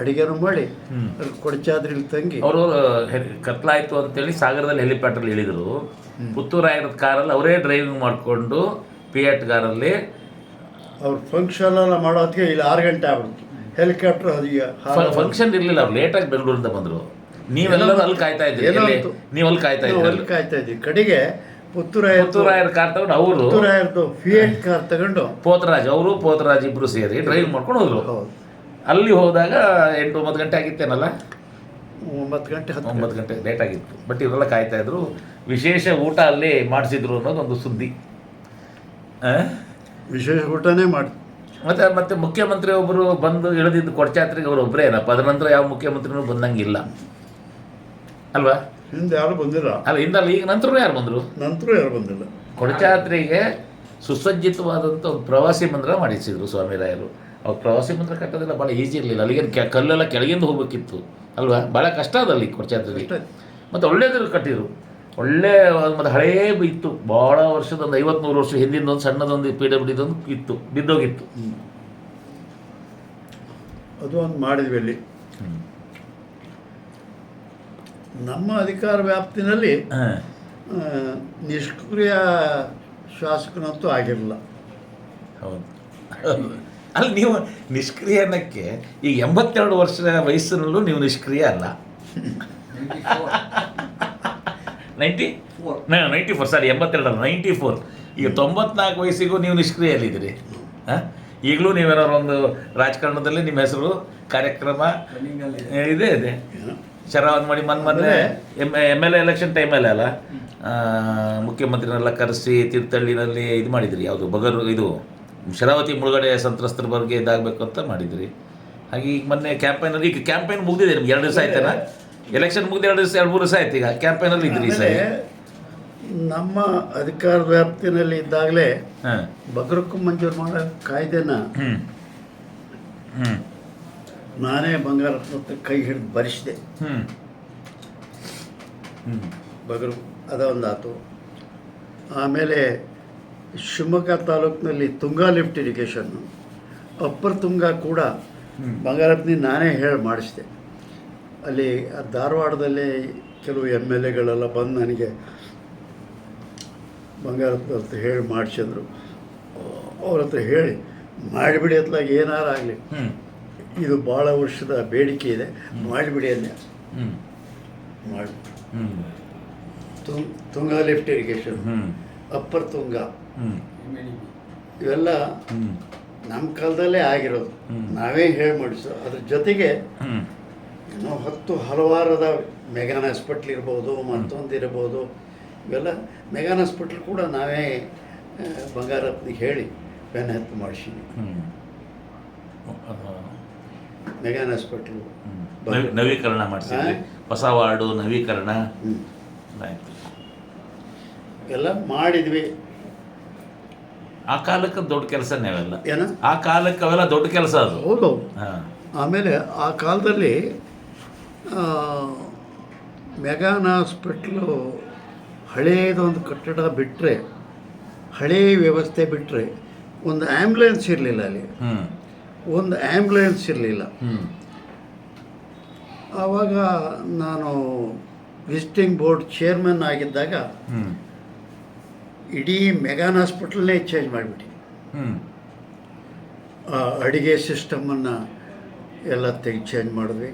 ಅಡಿಗೆನೂ ಮಾಡಿ ಕೊಡಚಾದ್ರಿ ತಂಗಿ. ಅವರು ಕತ್ಲಾಯ್ತು ಅಂತೇಳಿ ಸಾಗರದಲ್ಲಿ ಹೆಲಿಪ್ಯಾಡ್ರಲ್ಲಿ ಇಳಿದ್ರು. ಪುತ್ತೂರಾಯರ ಕಾರಲ್ಲಿ ಅವರೇ ಡ್ರೈವಿಂಗ್ ಮಾಡಿಕೊಂಡು ಪಿಯಟ್ ಕಾರಲ್ಲಿ ಅವ್ರ ಫಂಕ್ಷನ್ ಎಲ್ಲ ಮಾಡೋದಕ್ಕೆ ಇಲ್ಲಿ ಆರು ಗಂಟೆ ಆಗ್ಬಿಡ್ತು. ಹೆಲಿಕಾಪ್ಟರ್ ಅದೀಗ ಫಂಕ್ಷನ್ ಇರಲಿಲ್ಲ ಅವ್ರು ಲೇಟಾಗಿ ಬೆಂಗಳೂರಿಂದ ಬಂದರು. ನೀವೆಲ್ಲರೂ ಅಲ್ಲಿ ಕಾಯ್ತಾ ಇದ್ರಿ? ನೀವು ಅಲ್ಲಿ ಕಾಯ್ತಾ ಇದ್ದೀರಿ ಇದ್ರಿ ಅಲ್ಲಿ? ಕಾಯ್ತಾ ಇದ್ದೀವಿ ಕಡೆಗೆ ಪುತ್ತೂರಾಯ ಪುತ್ತೂರಾಯರ ಕಾರ್ ತಗೊಂಡು ಅವರು ಪುತ್ತೂರಾಯರ್ದು ಫಿಯೇಟ್ ಕಾರ್ ತಗೊಂಡು ಪೋತರಾಜ್ ಅವರು ಪೋತರಾಜ್ ಇಬ್ರು ಸೇರಿ ಡ್ರೈವ್ ಮಾಡ್ಕೊಂಡು ಹೋದ್ರು. ಹೌದು. ಅಲ್ಲಿ ಹೋದಾಗ ಎಂಟು ಒಂಬತ್ತು ಗಂಟೆ ಆಗಿತ್ತೇನಲ್ಲ? ಒಂಬತ್ತು ಗಂಟೆ ಒಂಬತ್ತು ಗಂಟೆ ಲೇಟ್ ಆಗಿತ್ತು. ಬಟ್ ಇವರೆಲ್ಲ ಕಾಯ್ತಾ ಇದ್ರು. ವಿಶೇಷ ಊಟ ಅಲ್ಲಿ ಮಾಡಿಸಿದ್ರು ಅನ್ನೋದೊಂದು ಸುದ್ದಿ? ವಿಶೇಷ ಊಟನೇ ಮಾಡಿ ಮತ್ತೆ ಮತ್ತೆ ಮುಖ್ಯಮಂತ್ರಿ ಒಬ್ಬರು ಬಂದು ಇಳಿದಿದ್ದು ಕೊಡಚಾತ್ರಿಗೆ ಅವರು ಒಬ್ಬರೇ ಏನಪ್ಪ? ಅದರ ನಂತರ ಯಾವ ಮುಖ್ಯಮಂತ್ರಿನೂ ಬಂದಂಗಿಲ್ಲ. ಅಲ್ವಾ? ಹಿಂದೆ ಯಾರು ಬಂದಿಲ್ಲ. ಅಲ್ಲ ಹಿಂದಲ್ಲ ಈಗ ನಂತರ ಯಾರು ಬಂದರು? ನಂತರ ಯಾರು ಬಂದಿಲ್ಲ. ಕೊಡಚಾತ್ರಿಗೆ ಸುಸಜ್ಜಿತವಾದಂಥ ಒಂದು ಪ್ರವಾಸಿ ಮಂದಿರ ಮಾಡಿಸಿದ್ರು ಸ್ವಾಮಿರಾಯರು. ಅವ್ರು ಪ್ರವಾಸಿ ಮಂದಿರ ಕಟ್ಟೋದೆಲ್ಲ ಭಾಳ ಈಸಿ ಇರಲಿಲ್ಲ. ಅಲ್ಲಿಗೆ ಕೆ- ಕಲ್ಲೆಲ್ಲ ಕೆಳಗಿಂದ ಹೋಗಬೇಕಿತ್ತು. ಅಲ್ವಾ? ಭಾಳ ಕಷ್ಟ ಅದಲ್ಲಿ ಅಲ್ಲಿ ಅಷ್ಟೇ. ಮತ್ತು ಒಳ್ಳೇದ್ರ ಕಟ್ಟಿದ್ರು. ಒಳ್ಳೆ ಮತ್ತು ಹಳೇ ಇತ್ತು. ಭಾಳ ವರ್ಷದ ಒಂದು ಐವತ್ತು ನೂರು ವರ್ಷ ಹಿಂದಿನ ಒಂದು ಸಣ್ಣದೊಂದು ಪಿ ಡಬ್ಲ್ಯೂ ಒಂದು ಇತ್ತು. ಬಿದ್ದೋಗಿತ್ತು. ಅದು ಒಂದು ಮಾಡಿದ್ವಿ ಅಲ್ಲಿ. ನಮ್ಮ ಅಧಿಕಾರ ವ್ಯಾಪ್ತಿನಲ್ಲಿ ನಿಷ್ಕ್ರಿಯ ಶಾಸಕನಂತೂ ಆಗಿರಲಿಲ್ಲ. ಹೌದು. ಅಲ್ಲಿ ನೀವು ನಿಷ್ಕ್ರಿಯ ಅನ್ನೋಕ್ಕೆ ಈ ಎಂಬತ್ತೆರಡು ವರ್ಷದ ವಯಸ್ಸಿನಲ್ಲೂ ನೀವು ನಿಷ್ಕ್ರಿಯ ಅಲ್ಲ. ನೈಂಟಿ ನೈಂಟಿ ಫೋರ್ ಸಾರಿ ಎಂಬತ್ತೆರಡು ಅಲ್ಲ ನೈಂಟಿ ಫೋರ್ ಈಗ ತೊಂಬತ್ನಾಲ್ಕು ವಯಸ್ಸಿಗೂ ನೀವು ನಿಷ್ಕ್ರಿಯಲ್ಲಿದ್ದೀರಿ ಹಾಂ? ಈಗಲೂ ನೀವೇನಾದ್ರು ಒಂದು ರಾಜಕಾರಣದಲ್ಲಿ ನಿಮ್ಮ ಹೆಸರು ಕಾರ್ಯಕ್ರಮ ಇದೆ. ಇದೆ ಶರಾವತ್ ಮಾಡಿ ಮನ್ ಮೊನ್ನೆ M M L A election ಟೈಮಲ್ಲೇ ಅಲ್ಲ ಮುಖ್ಯಮಂತ್ರಿನೆಲ್ಲ ಕರೆಸಿ ತೀರ್ಥಹಳ್ಳಿನಲ್ಲಿ ಇದು ಮಾಡಿದ್ರಿ ಯಾವುದು ಬಗರು ಇದು? ಶರಾವತಿ ಮುಳುಗಡೆ ಸಂತ್ರಸ್ತರ ಬಗ್ಗೆ ಇದಾಗಬೇಕು ಅಂತ ಮಾಡಿದ್ರಿ. ಹಾಗೆ ಈಗ ಮೊನ್ನೆ ಕ್ಯಾಂಪೇನಲ್ಲಿ ಈಗ ಕ್ಯಾಂಪೇನ್ ಮುಗಿದಿದೆ ನಿಮ್ಗೆ ಎರಡು ದಿವಸ ಆಯ್ತೇನಾ? ಎಲೆಕ್ಷನ್ ಮುಗಿದ ಎರಡು ದಿವಸ ಎರಡು ಮೂರು ದಿವಸ ಆಯ್ತು ಈಗ ಕ್ಯಾಂಪೇನಲ್ಲಿ ಇದ್ರಿ ಸರ್. ನಮ್ಮ ಅಧಿಕಾರ ವ್ಯಾಪ್ತಿನಲ್ಲಿ ಇದ್ದಾಗಲೇ ಹಾಂ. ಬಗರಕ್ಕೂ ಮಂಜೂರು ಮಾಡೋ ಕಾಯ್ದೆನ ಹ್ಞೂ ಹ್ಞೂ ನಾನೇ ಬಂಗಾರ ಹತ್ರ ಕೈ ಹಿಡಿದು ಬರಿಸಿದೆ ಹ್ಞೂ ಹ್ಞೂ ಬಗರು ಅದೊಂದಾತು ಆಮೇಲೆ ಶಿವಮೊಗ್ಗ ತಾಲೂಕಿನಲ್ಲಿ ತುಂಗಾ ಲಿಫ್ಟ್ ಇರಿಗೇಷನ್ನು ಅಪ್ಪರ್ ತುಂಗಾ ಕೂಡ ಬಂಗಾರಪ್ಪನಿ ನಾನೇ ಹೇಳಿ ಮಾಡಿಸಿದೆ. ಅಲ್ಲಿ ಧಾರವಾಡದಲ್ಲಿ ಕೆಲವು ಎಂ ಎಲ್ ಎಗಳೆಲ್ಲ ಬಂದು ನನಗೆ ಬಂಗಾರಪ್ಪ ಹೇಳಿ ಮಾಡಿಸಿದ್ರು. ಅವ್ರ ಹತ್ರ ಹೇಳಿ ಮಾಡಿಬಿಡಿ ಅತ್ಲಾಗ ಏನಾರು ಆಗಲಿ. ಇದು ಭಾಳ ವರ್ಷದ ಬೇಡಿಕೆ ಇದೆ ಮಾಡಿಬಿಡಿ ಅಂದೆ. ಮಾಡಿ Tung Tunga lift irrigation upper Tunga. ಇವೆಲ್ಲ ನಮ್ಮ ಕಾಲದಲ್ಲೇ ಆಗಿರೋದು. ನಾವೇ ಹೇಳಿ ಮಾಡಿಸೋ. ಅದ್ರ ಜೊತೆಗೆ ಏನೋ ಇನ್ನೂ ಹತ್ತು ಹಲವಾರದ ಮೆಗಾನ್ ಹಾಸ್ಪಿಟ್ಲ್ ಇರ್ಬೋದು ಮತ್ತೊಂದು ಇರ್ಬೋದು. ಇವೆಲ್ಲ ಮೆಗಾನ್ ಹಾಸ್ಪಿಟ್ಲ್ ಕೂಡ ನಾವೇ ಆ, ಬಂಗಾರತ್ನಿಗೆ ಹೇಳಿ ಬೆನ್ನ ಹತ್ತು ಮಾಡಿಸಿದ್ವಿ. McGann hospital. ನವಿ- ನವೀಕರಣ ಮಾಡಿಸಿದ್ವಿ. ಹೊಸ ವಾರ್ಡು ನವೀಕರಣ. ಎಲ್ಲ ಮಾಡಿದ್ವಿ. ಆ ಕಾಲಕ್ಕೆ ದೊಡ್ಡ ಕೆಲಸನೇ ಅವೆಲ್ಲ ಏನ? ಆ ಕಾಲಕ್ಕೆ ಅವೆಲ್ಲ ದೊಡ್ಡ ಕೆಲಸ ಅದು. ಹೌದು. ಆಮೇಲೆ ಆ ಕಾಲದಲ್ಲಿ ಮೆಗಾನ್ ಹಾಸ್ಪಿಟ್ಲು ಹಳೇದೊಂದು ಕಟ್ಟಡ ಬಿಟ್ಟರೆ ಹಳೇ ವ್ಯವಸ್ಥೆ ಬಿಟ್ಟರೆ ಒಂದು ಆ್ಯಂಬುಲೆನ್ಸ್ ಇರಲಿಲ್ಲ ಅಲ್ಲಿ. ಒಂದು ಆ್ಯಂಬುಲೆನ್ಸ್ ಇರಲಿಲ್ಲ. ಆವಾಗ ನಾನು ವಿಸಿಟಿಂಗ್ ಬೋರ್ಡ್ ಚೇರ್ಮನ್ ಆಗಿದ್ದಾಗ ಇಡೀ ಮೆಗಾನ್ ಹಾಸ್ಪಿಟಲ್ನೇ ಚೇಂಜ್ ಮಾಡಿಬಿಟ್ಟು ಆ ಅಡುಗೆ ಸಿಸ್ಟಮನ್ನು ಎಲ್ಲ ತೆಗೆ ಚೇಂಜ್ ಮಾಡಿದ್ವಿ.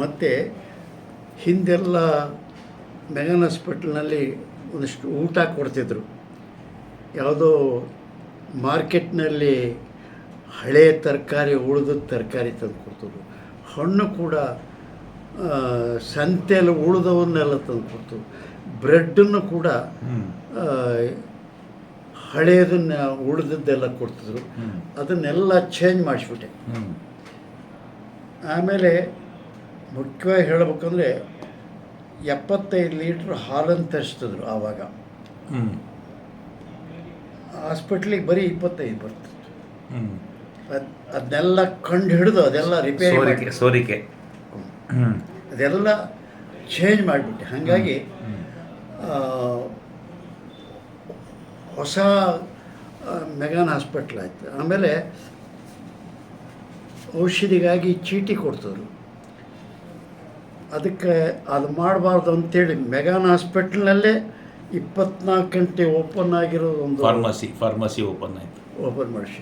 ಮತ್ತು ಹಿಂದೆಲ್ಲ ಮೆಗಾನ್ ಹಾಸ್ಪಿಟಲ್ನಲ್ಲಿ ಒಂದಿಷ್ಟು ಊಟ ಕೊಡ್ತಿದ್ರು. ಯಾವುದೋ ಮಾರ್ಕೆಟ್ನಲ್ಲಿ ಹಳೆ ತರಕಾರಿ ಉಳಿದ ತರಕಾರಿ ತಂದು ಕೊಡ್ತಿದ್ರು. ಹಣ್ಣು ಕೂಡ ಸಂತೆಯಲ್ಲಿ ಉಳಿದವನ್ನೆಲ್ಲ ತಂದು ಕೊಡ್ತು ಬ್ರೆಡ್ಡನ್ನು ಕೂಡ ಹಳೆಯದನ್ನ ಉಳಿದದ್ದೆಲ್ಲ ಕೊಡ್ತಿದ್ರು. ಅದನ್ನೆಲ್ಲ ಚೇಂಜ್ ಮಾಡಿಸ್ಬಿಟ್ಟೆ. ಆಮೇಲೆ ಮುಖ್ಯವಾಗಿ ಹೇಳಬೇಕಂದ್ರೆ ಎಪ್ಪತ್ತೈದು ಲೀಟ್ರ್ ಹಾಲನ್ನು ತರಿಸ್ತಿದ್ರು ಆವಾಗ. ಹಾಸ್ಪಿಟ್ಲಿಗೆ ಬರೀ ಇಪ್ಪತ್ತೈದು ಬರ್ತಿತ್ತು. ಅದನ್ನೆಲ್ಲ ಕಂಡು ಹಿಡಿದು ಅದೆಲ್ಲ ರಿಪೇರಿ ಸೋರಿಕೆ ಅದೆಲ್ಲ ಚೇಂಜ್ ಮಾಡಿಬಿಟ್ಟೆ. ಹಾಗಾಗಿ ಹೊಸ ಮೆಗಾನ್ ಹಾಸ್ಪಿಟ್ಲ್ ಆಯಿತು. ಆಮೇಲೆ ಔಷಧಿಗಾಗಿ ಚೀಟಿ ಕೊಡ್ತದ್ರು. ಅದಕ್ಕೆ ಅದು ಮಾಡಬಾರ್ದು ಅಂತೇಳಿ ಮೆಗಾನ್ ಹಾಸ್ಪಿಟ್ಲ್ನಲ್ಲೇ ಇಪ್ಪತ್ನಾಲ್ಕು ಗಂಟೆ ಓಪನ್ ಆಗಿರೋ ಒಂದು ಫಾರ್ಮಸಿ ಫಾರ್ಮಸಿ ಓಪನ್ ಆಯಿತು. ಓಪನ್ ಮಾಡಿಸಿ